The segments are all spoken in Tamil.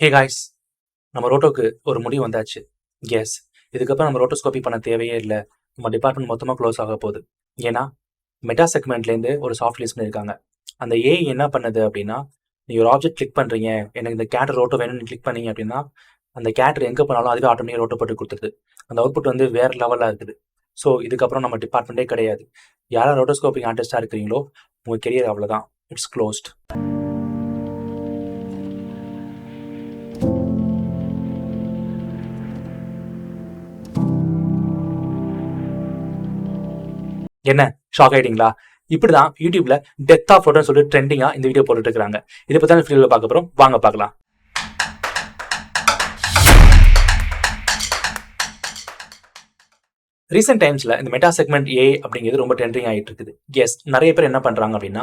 ஹே காய்ஸ் நம்ம ரோட்டோக்கு ஒரு முடிவு வந்தாச்சு. எஸ் இதுக்கப்புறம் நம்ம ரோட்டோஸ்கோபி பண்ண தேவையே இல்லை. நம்ம டிபார்ட்மெண்ட் மொத்தமாக க்ளோஸ் ஆக போகுது. ஏன்னா மெட்டா செக்மெண்ட்லேருந்து ஒரு சாஃப்ட் லிஸ்ட் பண்ணியிருக்காங்க அந்த ஏஐ என்ன பண்ணுது அப்படின்னா நீ ஒரு ஆப்ஜெக்ட் கிளிக் பண்ணுறீங்க எனக்கு இந்த கேட்டர் ரோட்டோ வேணும்னு கிளிக் பண்ணீங்க அப்படின்னா அந்த கேட்டர் எங்கே போனாலும் அதுவே ஆட்டோமேட்டிக் ரோட்டோ போட்டு கொடுத்துருது. அந்த அவுட்புட் வந்து வேறு லெவலில் இருக்குது. ஸோ இதுக்கப்புறம் நம்ம டிபார்ட்மெண்ட்டே கிடையாது. யாரும் ரோட்டோஸ்கோபிங் ஆர்டிஸ்டாக இருக்கிறீங்களோ உங்கள் கெரியர் அவ்வளோதான் இட்ஸ் க்ளோஸ்ட் என்ன? ஷாக் ஆயிட்டீங்களா? இப்படிதான் யூடியூப்ல டெத் ஆஃப் ஃபோட்டோன்னு சொல்லிட்டு ட்ரெண்டிங்கா இந்த வீடியோ போட்டுட்டு இருக்காங்க இதை பத்தி தான் பார்க்க போறோம். வாங்க பார்க்கலாம். ரீசெண்ட் டைம்ஸ்ல இந்த மெட்டா செக்மெண்ட் ஏ அப்படிங்கிறது ரொம்ப ட்ரெண்டிங் ஆகிட்டு இருக்குது. எஸ் நிறைய பேர் என்ன பண்றாங்க அப்படின்னா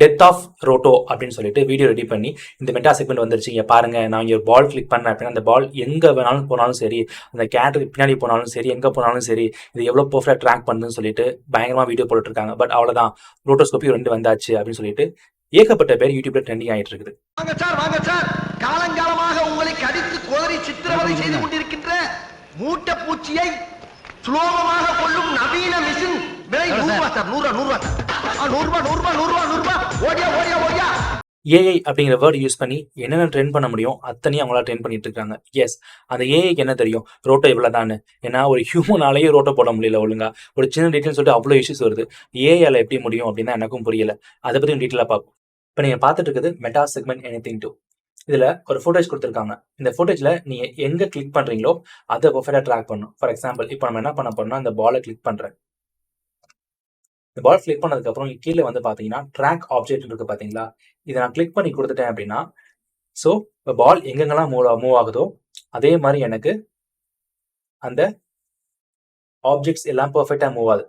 டெத் ஆஃப் ரோட்டோ அப்படின்னு சொல்லிட்டு வீடியோ ரெடி பண்ணி இந்த மெட்டா செக்மெண்ட் வந்துருச்சு. இங்க பாருங்க நான் இங்க ஒரு பால் கிளிக் பண்ணேன் அப்படின்னா அந்த பால் எங்க வேணாலும் போனாலும் சரி அந்த கேட்டருக்கு பின்னாடி போனாலும் சரி எங்க போனாலும் சரி இது எவ்வளவு பர்ஃபெக்ட் ட்ராக் பண்ணுன்னு சொல்லிட்டு பயங்கரமா வீடியோ போட்டுட்டு இருக்காங்க பட் அவ்வளவுதான். ரோட்டோஸ்கோபி ரெண்டு வந்தாச்சு அப்படின்னு சொல்லிட்டு ஏகப்பட்ட பேர் யூடியூப்ல ட்ரெண்டிங் ஆயிட்டு இருக்குது. வாங்க சார் வாங்க சார் காலங்காலமாக உங்களை கடித்து கோதரி சித்திரவதை செய்து கொண்டிருக்கின்ற மூட்டை பூச்சியை சுலோகமாக கொள்ளும் நவீன மிஷின் விலை நூறு ரூபா சார் நூறு ரூபா நூறு ரூபா ஆ, நூறு ரூபா நூறு ரூபா நூறு ரூபா நூறு ரூபா ஓடியா ஓடியா. ஓடியா ஏஐ அப்படிங்கிற வேர்டு யூஸ் பண்ணி என்னென்ன ட்ரெயின் பண்ண முடியும் அத்தனையும் அவங்களா ட்ரெயின் பண்ணிட்டு இருக்காங்க. எஸ் அந்த ஏஐக்கு என்ன தெரியும்? ரோட்டோ இவ்வளவுதானு ஏன்னா ஒரு ஹியூமனாலேயே ரோட்டோ போட முடியல ஒழுங்கா. ஒரு சின்ன டீட்டெயில் சொல்லிட்டு அவ்வளோ இஷ்யூஸ் வருது. ஏஐல எப்படி முடியும் அப்படின்னா எனக்கும் புரியல. அதை பத்தி டீட்டெயிலாக பார்ப்போம். இப்போ நீங்க பார்த்துட்டு இருக்குது meta segment anything two இதுல ஒரு ஃபுட்டேஜ் கொடுத்துருக்காங்க. இந்த ஃபுட்டேஜ்ல நீங்க எங்க கிளிக் பண்றீங்களோ அதை பர்ஃபெக்டா ட்ராக் பண்ணும். ஃபார் எக்ஸாம்பிள் இப்போ நம்ம என்ன பண்ண போறோம்னா இந்த பாலை கிளிக் பண்றேன். இந்த பால் கிளிக் பண்ணதுக்கப்புறம் கீழே வந்து பார்த்தீங்கன்னா ட்ராக் ஆப்ஜெக்ட் இருக்கு பார்த்தீங்களா இதை நான் கிளிக் பண்ணி கொடுத்துட்டேன் அப்படின்னா ஸோ இப்போ பால் எங்கெங்கெல்லாம் மூவ் மூவ் ஆகுதோ அதே மாதிரி எனக்கு அந்த ஆப்ஜெக்ட்ஸ் எல்லாம் பர்ஃபெக்டாக மூவ் ஆகுது.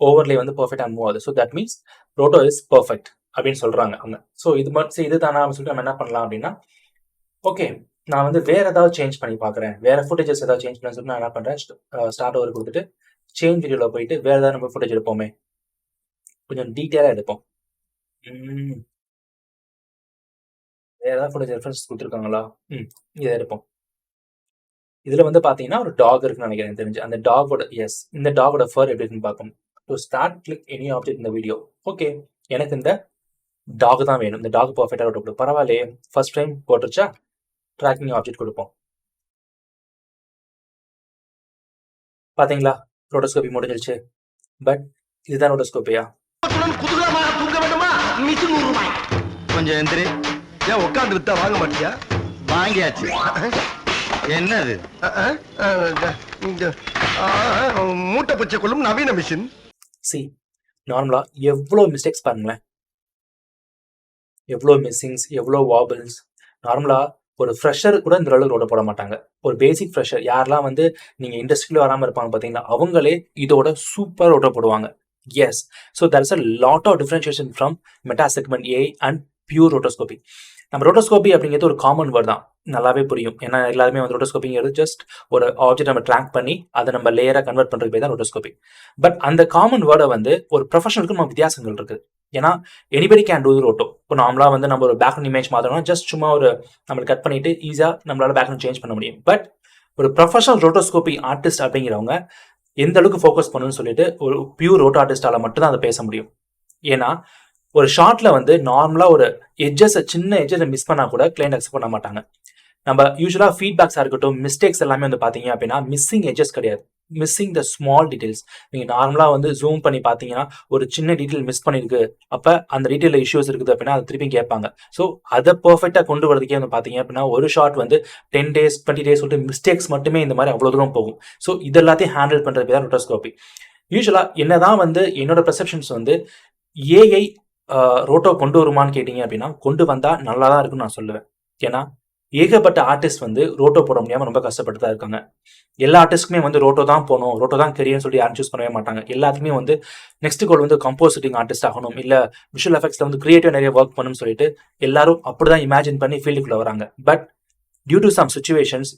ஓவர்லே வந்து பர்ஃபெக்டாக மூவ் ஆகுது. So that means roto is perfect அப்படின்னு சொல்றாங்க அவங்க. ஸோ இது மட்டும் இது தானா அப்படின்னு சொல்லிட்டு நம்ம என்ன பண்ணலாம் அப்படின்னா ஓகே நான் வந்து வேற ஏதாவது சேஞ்ச் பண்ணி பார்க்குறேன். வேற ஃபுட்டேஜஸ் ஏதாவது சேஞ்ச் பண்ண சொல்லிட்டு நான் என்ன பண்றேன் ஸ்டார்ட் ஓவர் கொடுத்துட்டு சேஞ்ச் வீடியோவில் போயிட்டு வேற ஏதாவது நம்ம ஃபுட்டேஜ் எடுப்போமே. கொஞ்சம் டீட்டெயிலாக எடுப்போம். வேற ஏதாவது ஃபுட்டேஜ் ரெஃபரன்ஸ் கொடுத்துருக்காங்களா? ம் இதை எடுப்போம். இதுல வந்து பாத்தீங்கன்னா ஒரு டாக் இருக்குன்னு நினைக்கிறேன் தெரிஞ்சு. அந்த டாகோட எஸ் இந்த டாகோட ஃபர் எப்படி இருக்குன்னு பார்ப்போம். To start click any object இந்த வீடியோ ஓகே எனக்கு இந்த டாக் தான் வேணும். இந்த டாக் பர்ஃபெக்டாக கொடுக்கும் பரவாயில்லையே. ஃபர்ஸ்ட் டைம் போட்டுருச்சா? ட்ராக்கிங் ஆப்ஜெக்ட் கொடுப்போம். பாத்தீங்களா? ரோட்டோஸ்கோபி முடிஞ்சிருச்சு. பட் இதுதான் ரூபாய். கொஞ்சம் எந்திரி. ஏன் உட்கார்ந்து வித்தா வாங்க மாட்டியா? வாங்கியாச்சு. என்னது? மூட்டை பூச்சை கொள்ளும் நவீன மிஷின் சி நார்மலா எவ்வளோ மிஸ்டேக்ஸ் பாருங்களேன். எவ்வளோ மிஸ்ஸிங்ஸ் எவ்வளோ வாபிள்ஸ் நார்மலாக ஒரு ஃப்ரெஷர் கூட இந்த அளவுக்கு ரோட போட மாட்டாங்க. ஒரு பேசிக் ஃப்ரெஷர் யாரெல்லாம் வந்து நீங்கள் இண்டஸ்ட்ரியில வராமல் இருப்பாங்க பார்த்தீங்கன்னா அவங்களே இதோட சூப்பர் ரோட போடுவாங்க. Yes so there is a lot of differentiation from Meta segment A and pure rotoscopy நம்ம ரோட்டோஸ்கோபி அப்படிங்கிறது ஒரு காமன் வேர்ட் தான். நல்லாவே புரியும். ஏன்னா எல்லாருமே வந்து ரோட்டோஸ்கோபிங்கிறது ஜஸ்ட் ஒரு ஆப்ஜெக்ட் நம்ம ட்ராக் பண்ணி அதை நம்ம லேயராக கன்வெர்ட் பண்றது பேர் தான் ரோட்டோஸ்கோபி பட் அந்த காமன் வேர்டை வந்து ஒரு ப்ரொஃபஷனலுக்கு நம்ம வித்தியாசங்கள் இருக்குது. ஏன்னா எனிபடி கேன் டூ ரோட்டோ இப்போ நார்மலாக வந்து நம்ம ஒரு பேக்ரவுண்ட் இமேஜ் மாத்திரம்னா ஜஸ்ட் சும்மா ஒரு நம்ம கட் பண்ணிட்டு ஈஸியாக நம்மளால பேக்ரவுண்ட் சேஞ்ச் பண்ண முடியும். பட் ஒரு ப்ரொஃபஷனல் ரோட்டோஸ்கோபி ஆர்டிஸ்ட் அப்படிங்கிறவங்க எந்த அளவுக்கு ஃபோக்கஸ் பண்ணணும்னு சொல்லிட்டு ஒரு பியூர் ரோட்டோ ஆர்டிஸ்டால மட்டும்தான் அதை பேச முடியும். ஏன்னா ஒரு ஷார்ட்ல வந்து நார்மலாக ஒரு எஜ்ஜஸை சின்ன எட்ஜஸ் மிஸ் பண்ணால் கூட கிளைண்ட் அக்செப்ட் பண்ண மாட்டாங்க. நம்ம யூஸ்வலாக ஃபீட்பேக்ஸாக இருக்கட்டும் மிஸ்டேக்ஸ் எல்லாமே வந்து பார்த்தீங்க அப்படின்னா மிஸ்ஸிங் எஜ்ஜஸ் கிடையாது. மிஸ்ஸிங் த ஸ்மால் டீடைல்ஸ் நீங்கள் நார்மலாக வந்து ஜூம் பண்ணி பார்த்தீங்கன்னா ஒரு சின்ன டீட்டெயில் மிஸ் பண்ணியிருக்கு அப்போ அந்த டீட்டெயில் இஷ்யூஸ் இருக்குது அப்படின்னா அதை திருப்பி கேட்பாங்க. ஸோ அதை பர்ஃபெக்டாக கொண்டு வரதுக்கே வந்து பார்த்தீங்க அப்படின்னா ஒரு ஷார்ட் வந்து டென் டேஸ் டுவெண்ட்டி டேஸ் சொல்லிட்டு மிஸ்டேக்ஸ் மட்டுமே இந்த மாதிரி அவ்வளோ தூரம் போகும். ஸோ இது எல்லாத்தையும் ஹேண்டில் பண்ணுறது தான் ரொட்டோஸ்கோபி என்ன என்னதான் வந்து என்னோட பெர்செப்ஷன்ஸ் வந்து ஏஐ ரோட்டோ கொண்டு வருமான்னு கேட்டீங்க அப்படின்னா கொண்டு வந்தால் நல்லா தான் இருக்கும்னு நான் சொல்லுவேன். ஏன்னா ஏகப்பட்ட ஆர்டிஸ்ட் வந்து ரோட்டோ போட முடியாமல் ரொம்ப கஷ்டப்பட்டு தான் இருக்காங்க. எல்லா ஆர்டிஸ்ட்டுமே வந்து ரோட்டோ தான் போகணும் ரோட்டோ தான் கெரியர்னு சொல்லி யாரும் சூஸ் பண்ணவே மாட்டாங்க. எல்லாத்துக்குமே வந்து நெக்ஸ்ட் கோல் வந்து கம்போசிட்டிங் ஆர்டிஸ்ட் ஆகணும் இல்லை விஷுவல் எஃபெக்ட்ஸில் வந்து கிரியேட்டிவ் நிறைய ஒர்க் பண்ணணும்னு சொல்லிட்டு எல்லாரும் அப்படி தான் இமேஜின் பண்ணி ஃபீல்டுக்குள்ளே வராங்க. But due to some situations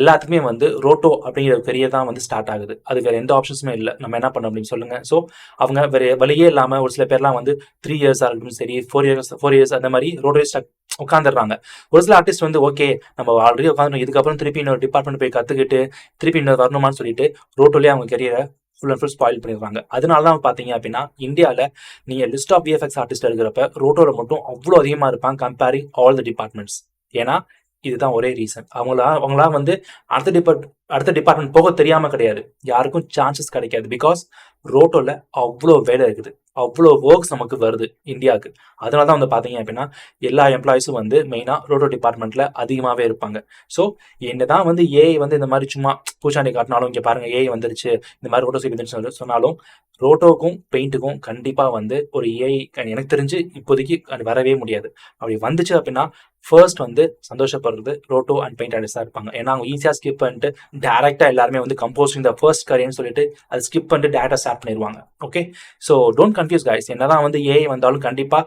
எல்லாத்துக்குமே வந்து ரோட்டோ அப்படிங்கிற பெரிய தான் வந்து ஸ்டார்ட் ஆகுது. அது வேறு எந்த ஆப்ஷன்ஸுமே இல்லை. நம்ம என்ன பண்ண அப்படின்னு சொல்லுங்கள் ஸோ அவங்க வேறு வழியே இல்லாமல் ஒரு சில பேர்லாம் வந்து த்ரீ இயர்ஸாக இருக்கட்டும் சரி ஃபோர் இயர்ஸ் ஃபோர் இயர்ஸ் அந்த மாதிரி ரோட்டோ ஸ்டாக் உட்காந்துடுறாங்க ஒரு சில ஆர்டிஸ்ட் வந்து ஓகே நம்ம ஆல்ரெடி உட்காந்து இதுக்கப்புறம் திருப்பி இன்னொரு டிபார்ட்மெண்ட் போய் கற்றுக்கிட்டு திருப்பி இன்னொரு வரணுமான்னு சொல்லிட்டு ரோட்டோலேயே அவங்க கெரியரை ஃபுல் அண்ட் ஃபுல் ஸ்பாயில் பண்ணிடுறாங்க. அதனால தான் பார்த்தீங்க அப்படின்னா இந்தியாவில் நீங்கள் லிஸ்ட் ஆஃப் விஎஃப்எக்ஸ் ஆர்டிஸ்ட் இருக்கிறப்ப ரோட்டோவில் மட்டும் அவ்வளோ அதிகமாக இருப்பாங்க கம்பேரிங் ஆல் த டிபார்ட்மெண்ட்ஸ் ஏன்னா இதுதான் ஒரே ரீசன் அவங்களா அவங்களா வந்து அடுத்த டிபார்ட் அடுத்த டிபார்ட்மெண்ட் போக தெரியாமல் கிடையாது. யாருக்கும் சான்சஸ் கிடைக்காது. பிகாஸ் ரோட்டோவில் அவ்வளோ வேலை இருக்குது. அவ்வளோ ஒர்க்ஸ் நமக்கு வருது இந்தியாவுக்கு. அதனால தான் வந்து பார்த்தீங்க அப்படின்னா எல்லா எம்ப்ளாயிஸும் வந்து மெயினாக ரோட்டோ டிபார்ட்மெண்ட்டில் அதிகமாகவே இருப்பாங்க. ஸோ என்ன தான் வந்து ஏஐ வந்து இந்த மாதிரி சும்மா பூச்சாண்டி காட்டினாலும் இங்கே பாருங்கள் ஏஐ வந்துருச்சு இந்த மாதிரி ரோட்டோ வந்துருச்சு சொல்லி சொன்னாலும் ரோட்டோக்கும் பெயிண்ட்டுக்கும் கண்டிப்பாக வந்து ஒரு ஏஐ எனக்கு தெரிஞ்சு இப்போதைக்கு வரவே முடியாது. அப்படி வந்துச்சு அப்படின்னா ஃபர்ஸ்ட் வந்து சந்தோஷப்படுறது ரோட்டோ அண்ட் பெயிண்ட் ஆர்டிஸ்டாக இருப்பாங்க. ஏன்னா அவங்க ஈஸியாக ஸ்கிப் பண்ணிட்டு டேரெக்டாக எல்லாருமே வந்து கம்போசிங் த ஃபர்ஸ்ட் கரியர்னு சொல்லிட்டு அது ஸ்கிப் பண்ணிட்டு டேட்டா ஸ்டார்ட் பண்ணிடுவாங்க okay so don't confuse guys என்னதான் வந்து ஏஐ வந்தாலும் கண்டிப்பாக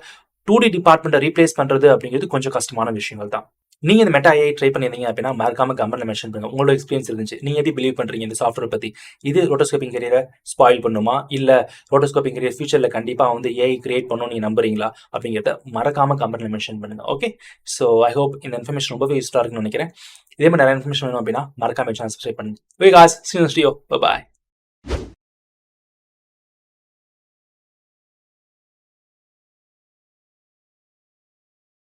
டூ டி டிபார்ட்மெண்ட்டை ரீப்ளேஸ் பண்ணுறது அப்படிங்கிறது கொஞ்சம் கஷ்டமான விஷயங்கள் தான் நீங்கள் இந்த மெட்டா ஏஐ ட்ரை பண்ணியிருந்தீங்க அப்படின்னா மறக்காம கமெண்ட்ல மென்ஷன் பண்ணுங்க. உங்களோட எக்ஸ்பீரியன்ஸ் இருந்துச்சு. நீங்கள் எப்படி பிலீவ் பண்ணுறீங்க இந்த சாஃப்ட்வேர் பற்றி இது ரோட்டோஸ்கோப்பிங் கரியரை ஸ்பாயில் பண்ணுமா? இல்லை ரோட்டோஸ்கோப்பிங் கரியர் ஃபியூச்சரில் கண்டிப்பாக வந்து ஏஐ கிரியேட் பண்ணணும் நீங்கள் நம்புறீங்களா? அப்படிங்கிறத மறக்காம கமெண்ட்ல மென்ஷன் பண்ணுங்க. ஓகே ஸோ ஐ ஹோப் இந்த இன்ஃபர்மேஷன் ரொம்பவே யூஸ்ஃபுல்லாக இருக்குன்னு நினைக்கிறேன். இதே மாதிரி நிறைய இன்ஃபர்மேஷன் வேணும் அப்படின்னா மறக்காம சேனல் சப்ஸ்கிரைப் பண்ணுங்க. வே காஸ் சீன் பாய்